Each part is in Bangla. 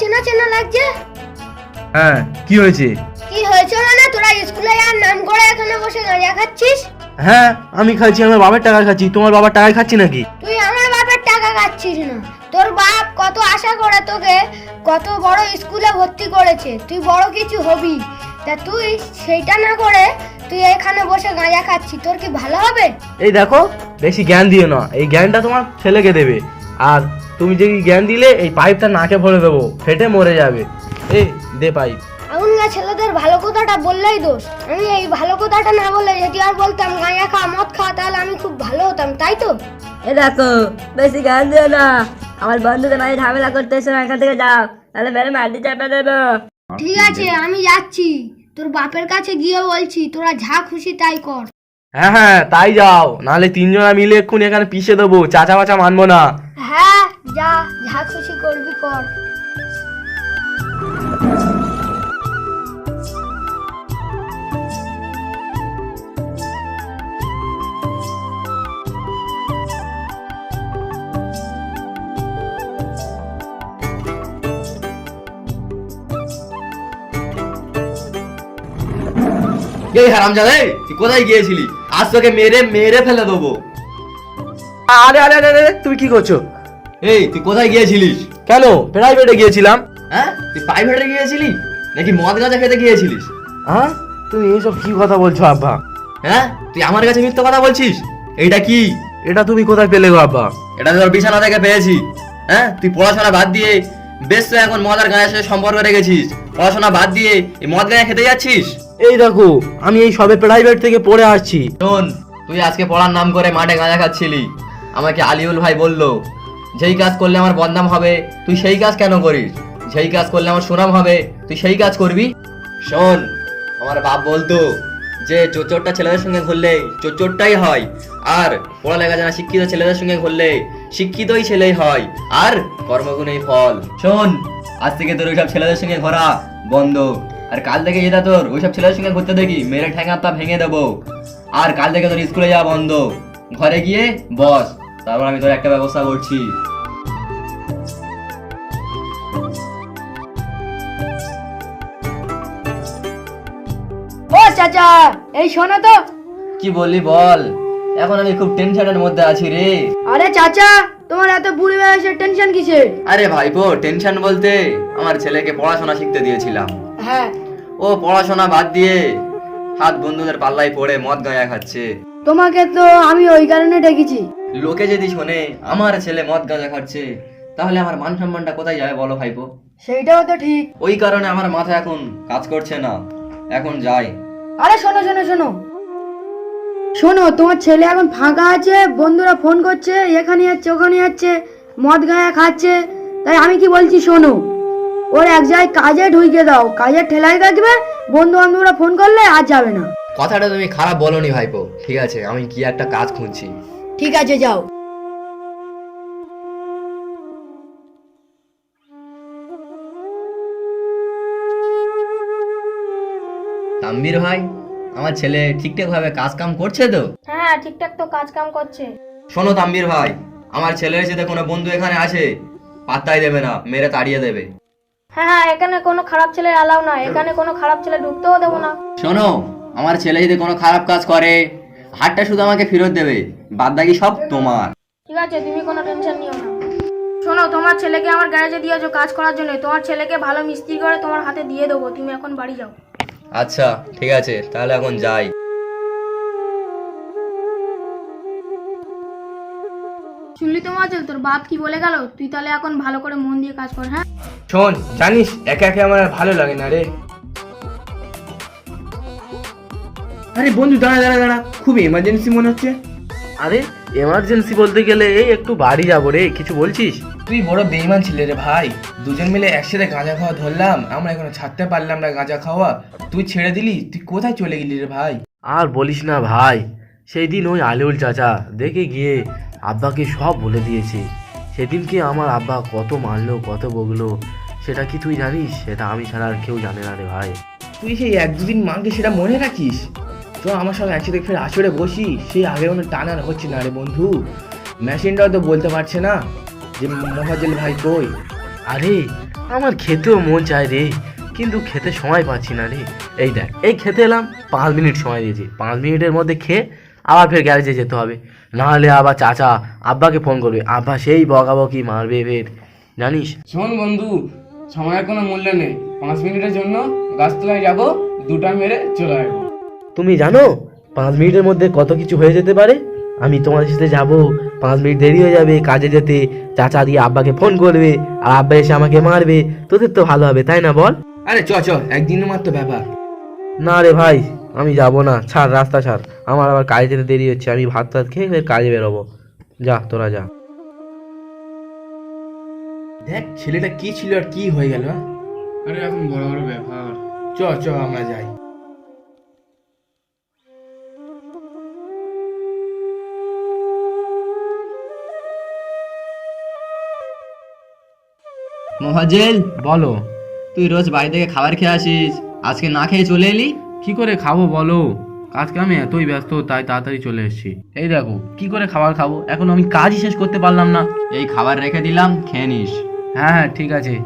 চেনা চেনা লাগছে? হ্যাঁ কি হয়েছে? কি হয়েছে মানে তোরা স্কুলে আর নাম করে এখানে বসে গাঁজা খাচ্ছিস? হ্যাঁ আমি খাচ্ছি আমার বাবার টাকা খাচ্ছি। তোমার বাবার টাকা খাচ্ছি নাকি? তুই আমার বাপের টাকা খাচ্ছিস না। তোর বাপ কত আশা করে তোকে কত বড় স্কুলে ভর্তি করেছে। তুই বড় কিছু হবি। তা তুই সেইটা না করে তুই এখানে বসে গাঁজা খাচ্ছিস। তোর কি ভালো হবে? এই দেখো বেশি জ্ঞান দিও না। এই জ্ঞানটা তোমার ছেলেকে দেবে। আর তুমি যদি জ্ঞান দিলে এই পাইপটা নাকে ভরে দেবো ফেটে মরে যাবে। এই দে পাইপ। এখনকার ছেলেদের ভালো কথাটা বললেই দোষ। আমি এই ভালো কথাটা না বলে যদি আর বলতাম গাঁজা খা মদ খা তাহলে আমি খুব ভালো হতাম। তাই তো? এ দেখো বেশি গান দিও না। আমার বন্ধুদের মাঝে ঝামেলা করতে এসো না এখান থেকে যাও। তাহলে মেরে মাটি চাপে দেবো। ঠিক আছে আমি যাচ্ছি। তোর বাপের কাছে গিয়ে বলছি তোরা যা খুশি তাই কর। হ্যাঁ হ্যাঁ তাই যাও। নাহলে তিনজনা মিলে এক্ষুনি এখানে পিষে দেবো। চাচা বাচা মানবো না। যা যা খুশি করবি কর। এই হারামজাদা তুই কোথায় গিয়েছিলি? আজ তোকে মেরে মেরে ফেলে দেবো। আরে আরে আরে আরে তুমি কি করছ? এই তুই কোথায় গিয়েছিলিস? কেন? প্রাইভেটে গিয়েছিলাম। হ্যাঁ? তুই প্রাইভেটে গিয়েছিলি নাকি মদ গাঁজা খেতে গিয়েছিলিস? হ্যাঁ? তুমি এইসব কি কথা বলছো আব্বা? হ্যাঁ? তুই আমার কাছে মিথ্যা কথা বলছিস? এইটা কি? এটা তুমি কোথায় পেলে গো আব্বা? এটা তোর বিছানা থেকে পেয়েছি। হ্যাঁ? তুই পড়াশোনা বাদ দিয়ে বেশ তো এখন মদ আর গাঁজার সাথে সম্পর্ক রেখেছিস। পড়াশোনা বাদ দিয়ে এই মদ গাঁজা খেতে যাচ্ছিস? এই দেখো আমি এই সবে প্রাইভেট থেকে পড়ে আসছি। শোন তুই আজকে পড়ার নাম করে মাঠে গাঁজা খাচ্ছিলি। আমাকে আলিউল ভাই বলল যেই কাজ করলে আমার বদনাম হবে, তুই সেই কাজ কেন করিস? যেই কাজ করলে আমার সুনাম হবে, তুই সেই কাজ করবি? শোন, আমার বাপ বলতো যে চোচোরটা ছেলেদের সঙ্গে ঘুরলে চোচোরটাই হয়, আর পড়ালেখা জানা শিক্ষিত ছেলেদের সঙ্গে ঘুরলে শিক্ষিতই ছেলেই হয়, আর কর্মগুণেই ফল। শোন, আজ থেকে তোর ওইসব ছেলেদের সঙ্গে ঘোরা বন্ধ, আর কাল থেকে যেটা তোর, ওইসব ছেলেদের সঙ্গে ঘুরতে দেখি, মেরে ঠ্যাঙা তা ভেঙে দেবো। আর কাল থেকে তোর স্কুলে যাওয়া বন্ধ। ঘরে গিয়ে বস। তারপর আমি তোর একটা ব্যবস্থা করছি। ও চাচা এই শোনো তো। কি বললি বল? এখন আমি খুব টেনশনের মধ্যে আছি রে। আরে চাচা তোমার এত বুড়ি বয়সে টেনশন কিসের? আরে ভাইপো টেনশন বলতে আমার ছেলেকে পড়াশোনা শিখতে দিয়েছিলাম। হ্যাঁ। ও পড়াশোনা বাদ দিয়ে হাত বন্ধুদের পাল্লায় পড়ে মদ গাঁয়া খাচ্ছে। তোমাকে তো আমি ওই কারণে ডেকেছি। লোকে যদি শোনে আমার ছেলে মদ গাঁজা খাচ্ছে তাহলে আমার মান সম্মানটা কোথায় যাবে বলো ভাইপো? সেইটাও তো ঠিক। ওই কারণে আমার মাথা এখন কাজ করছে না। এখন যাই। আরে শোনো শোনো শোনো। শোনো তোমার ছেলে এখন ফাঁকা আছে বন্ধুরা ফোন করছে এখানে যাচ্ছে ওখানে যাচ্ছে মদ গায়া খাচ্ছে। তাই আমি কি বলছি শোনো ওর এক জায়গায় কাজে ঢুকে দাও কাজে ঠেলায় থাকবে বন্ধু বান্ধবরা ফোন করলে আর যাবে না। কথাটা তুমি খারাপ বলনি ভাইপো। ঠিক আছে আমি কি একটা কাজ খুঁজছি। ঠিক আছে যাও। তাম্বির ভাই আমার ছেলে ঠিকঠাক ভাবে কাজ কাম করছে তো? হ্যাঁ ঠিকঠাক তো কাজ কাম করছে। শোনো তাম্বির ভাই আমার ছেলের সাথে কোনো বন্ধু এখানে আসে পাত্তাই দেবে না মেরে তাড়িয়ে দেবে। হ্যাঁ হ্যাঁ এখানে কোনো খারাপ ছেলে অ্যালাউ না এখানে কোনো খারাপ ছেলে ঢুকতেও দেবো না। শোনো আমার ছেলে যদি কোনো খারাপ কাজ করে হাতটা শুধু আমাকে ফেরত দেবে বাদ বাকি সব তোমার। ঠিক আছে তুমি কোনো টেনশন নিও না। শোনো তোমার ছেলেকে আমার গ্যারেজে দিয়েছ কাজ করার জন্য তোমার ছেলেকে ভালো মিস্ত্রি করে তোমার হাতে দিয়ে দেবো তুমি এখন বাড়ি যাও। আচ্ছা ঠিক আছে তাহলে এখন যাই। শুনলি তো মাঝে তোর বাপ কি বলে গেল? তুই তাহলে এখন ভালো করে মন দিয়ে কাজ কর হ্যাঁ? শোন জানিস একা একা আমার আর ভালো লাগে না রে। আরে বন্ধু দাঁড়া দাঁড়া দাঁড়া। খুব এমার্জেন্সি মনে হচ্ছে। আরে এমার্জেন্সি বলতে গেলে এই একটু বাড়ি যাব রে কিছু বলছিস? তুই বড় বেইমান ছিলে রে ভাই। দুজন মিলে একসাথে গাঁজা খাওয়া ধরলাম আমরা এখনও ছাড়তে পারলাম না গাঁজা খাওয়া। তুই ছেড়ে দিলি তুই কোথায় চলে গেলি রে ভাই? আর বলিস না ভাই সেই দিন ওই আলিউল চাচা দেখে গিয়ে আব্বাকে সব বলে দিয়েছে। সেদিনকে আমার আব্বা কত মারলো কত বকলো সেটা কি তুই জানিস? সেটা আমি ছাড়া আর কেউ জানে না রে ভাই। তুই সেই এক দুদিন মাকে সেটা মনে রাখিস? তো আমার সঙ্গে একসাথে ফের আসরে বসি সেই আগে কোনো টানার হচ্ছে না রে বন্ধু। মেশিনটাও তো বলতে পারছে না যে মহাজেল ভাই কই। আরে আমার খেতেও মন চায় রে কিন্তু খেতে সময় পাচ্ছি না রে। এই দেখ এই খেতে এলাম পাঁচ মিনিট সময় দিয়েছি। পাঁচ মিনিটের মধ্যে খেয়ে আবার ফের গ্যারেজে যেতে হবে। নাহলে আবার চাচা আব্বাকে ফোন করবে আব্বা সেই বকাবকি মারবে ফের জানিস? শোন বন্ধু সময়ের কোনো মূল্য নেই। পাঁচ মিনিটের জন্য গাছতলায় যাব দুটা মেরে চলে আসব। তুমি জানো পাঁচ মিনিটের মধ্যে কত কিছু হয়ে যেতে পারে? আমি তোমাদের সাথে যাব পাঁচ মিনিট দেরি হয়ে যাবে কাজে যেতে। চাচা দিয়ে আব্বাকে ফোন করবে আর আব্বা এসে আমাকে মারবে। তোদের তো ভালো হবে তাই না বল? আরে চ চ একদিনের মাত্র ব্যাপার। না রে ভাই আমি যাব না। ছাড় রাস্তা ছাড়। আমার আবার কাজে যেতে দেরি হচ্ছে আমি ভাত টাত খেয়ে ফের কাজে বেরোবো। যা তোরা যা। দেখ ছেলেটা কি ছিল আর কি হয়ে গেল আরে এখন বড় বড় ব্যাপার। চ চ আমরা যাই। মহাজেল বলো। তুই রোজ বাড়ি থেকে খাবার খেয়ে আসিস। আজকে না খেয়ে চলে এলি? কি করে খাব বলো? আজকে আমি এতই ব্যস্ত তাই তাড়াতাড়ি চলে এসেছি। এই দেখো কি করে খাবার খাব? এখন আমি কাজই শেষ করতে পারলাম না। এই খাবার রেখে দিলাম খেয়ে নিস। হ্যাঁ হ্যাঁ ঠিক আছে।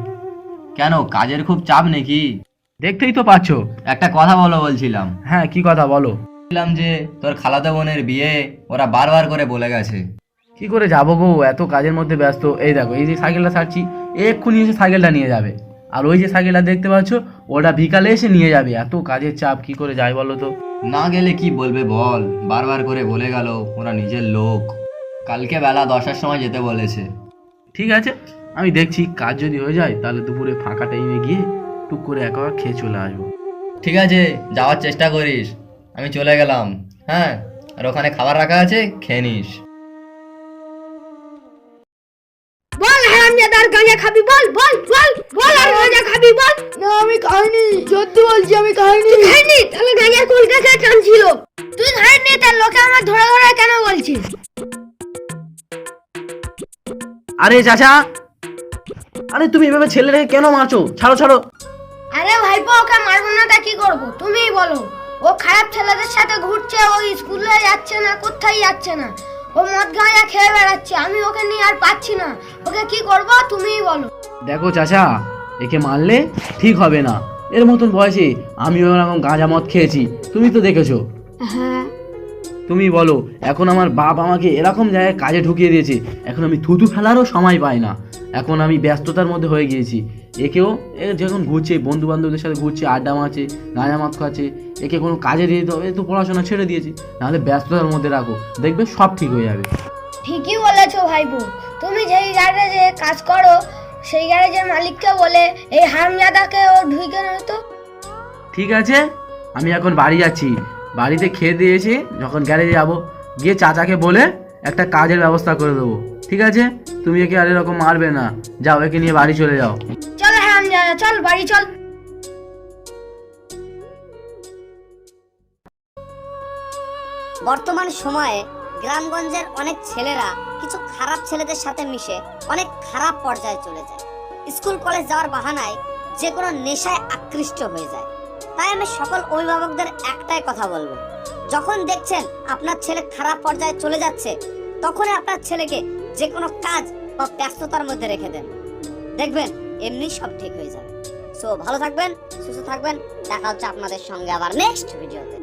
কেন কাজের খুব চাপ নাকি? দেখতেই তো পাচ্ছ। একটা কথা বলো বলছিলাম। হ্যাঁ কি কথা বলো? বলছিলাম যে তোর খালাতো বোনের বিয়ে ওরা বারবার করে বলে গেছে। কি করে যাব গো? এত কাজের মধ্যে ব্যস্ত। এই দেখো এই যে সাইকেলটা ছাড়ছি এক্ষুনি এসে সাইকেলটা নিয়ে যাবে। আর ওই যে সাইকেলটা দেখতে পাচ্ছ ওটা বিকালে এসে নিয়ে যাবে। এত কাজের চাপ কি করে যায় বলো তো? না গেলে কি বলবে বল? বারবার করে বলে গেল ওরা নিজের লোক। কালকে বেলা দশটার সময় যেতে বলেছে। ঠিক আছে আমি দেখছি কাজ যদি হয়ে যায় তাহলে দুপুরে ফাঁকা টাইমে গিয়ে টুক করে একবার খেয়ে চলে আসব। ঠিক আছে যাওয়ার চেষ্টা করিস। আমি চলে গেলাম। হ্যাঁ আর ওখানে খাবার রাখা আছে খেয়ে নিস। গাঁজা খাবি বল বল বল বল আর গাঁজা খাবি বল। না আমি খাইনি সত্যি বলছি আমি খাইনি। খাইনি? তাহলে গাঁজার কলকাতা টানছিল। তুই খাইনি তার লোকে আমার ধরে ধরে কেন বলছিস আরে চাচা আরে তুমি এভাবে ছেলেটাকে কেন মারছো? ছাড়ো ছাড়ো। আরে ভাইপো ওকে মারবো না তা কি করব? তুমিই বলো। ও খারাপ ছেলেদের সাথে ঘুরছে ও স্কুলে যাচ্ছে না কোথায় যাচ্ছে না? ও মদ গাঁজা খেয়ে বেড়াচ্ছে আমি ওকে নিয়ে আর পাচ্ছি না। ওকে কি করব? তুমিই বলো। দেখো চাচা একে মারলে ঠিক হবে না। এর মতন বয়সে আমিও এরকম গাঁজা মদ খেয়েছি। তুমি তো দেখেছ। হ্যাঁ। তুমি বলো এখন আমার বাপ আমাকে এরকম জায়গায় কাজে ঢুকিয়ে দিয়েছে। এখন আমি থুতু ফেলারও সময় পাই না। এখন আমি ব্যস্ততার মধ্যে হয়ে গিয়েছি। একেও এ যখন ঘুরছে বন্ধু বান্ধবদের সাথে ঘুরছে আড্ডা মারছে গাঁজা মাছ খাচ্ছে একে কোনো কাজে দিয়ে দিতে হবে তো পড়াশোনা ছেড়ে দিয়েছি। নাহলে ব্যস্ততার মধ্যে রাখো দেখবে সব ঠিক হয়ে যাবে। ঠিকই বলেছ ভাইপো তুমি যেই গ্যারেজে কাজ করো সেই গ্যারেজের মালিককে বলে এই হারামজাদাকে ও ঢুকে নয়তো ঠিক আছে আমি এখন বাড়ি যাচ্ছি। বাড়িতে খেয়ে দিয়েছি যখন গ্যারেজে যাব গিয়ে চাচাকে বলে একটা কাজের ব্যবস্থা করে দেবো। ঠিক আছে? তুমি একে আর এরকম মারবে না। যাও একে নিয়ে বাড়ি চলে যাও। চল হারামজাদা চল বাড়ি চল। বর্তমান সময়ে গ্রামগঞ্জের অনেক ছেলেরা কিছু খারাপ ছেলেদের সাথে মিশে অনেক খারাপ পর্যায়ে চলে যায়। স্কুল কলেজ যাওয়ার বাহানায় যে কোনো নেশায় আকৃষ্ট হয়ে যায়। তাই আমি সকল অভিভাবকদের একটাই কথা বলব। যখন দেখছেন আপনার ছেলে খারাপ পর্যায়ে চলে যাচ্ছে তখনই আপনার ছেলেকে যে কোনো কাজ বা ব্যস্ততার মধ্যে রেখে দেন। দেখবেন, এমনি সব ঠিক হয়ে যাবে। সো ভালো থাকবেন, সুস্থ থাকবেন। দেখা হচ্ছে আপনাদের সঙ্গে আবার নেক্সট ভিডিওতে